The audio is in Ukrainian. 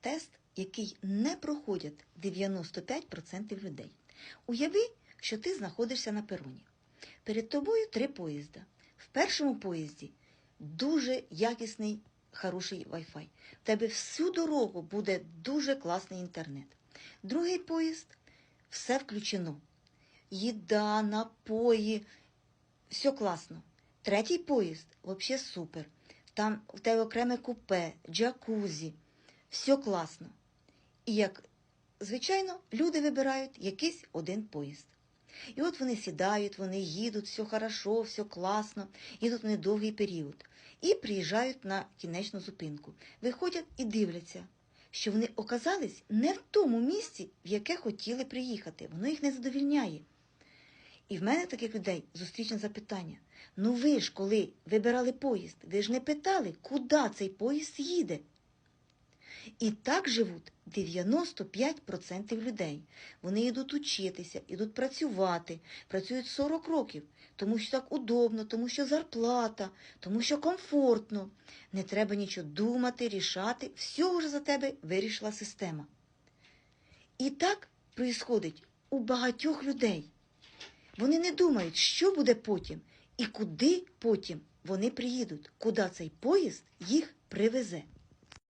тест, який не проходять 95% людей. Уяви, що ти знаходишся на пероні. Перед тобою три поїзда. В першому поїзді дуже якісний, хороший Wi-Fi. В тебе всю дорогу буде дуже класний інтернет. Другий поїзд все включено. Їда, напої, все класно. Третій поїзд взагалі супер. Там в тебе окреме купе, джакузі, все класно. І як звичайно, люди вибирають якийсь один поїзд. І от вони сідають, вони їдуть, все хорошо, все класно, їдуть вони довгий період. І приїжджають на кінечну зупинку. Виходять і дивляться, що вони оказались не в тому місці, в яке хотіли приїхати. Воно їх не задовільняє. І в мене таких людей зустрічне запитання. Ну ви ж, коли вибирали поїзд, ви ж не питали, куди цей поїзд їде? І так живуть 95% людей. Вони йдуть учитися, йдуть працювати, працюють 40 років, тому що так удобно, тому що зарплата, тому що комфортно. Не треба нічого думати, рішати, все вже за тебе вирішила система. І так проїсходить у багатьох людей. Вони не думають, що буде потім і куди потім вони приїдуть, куди цей поїзд їх привезе.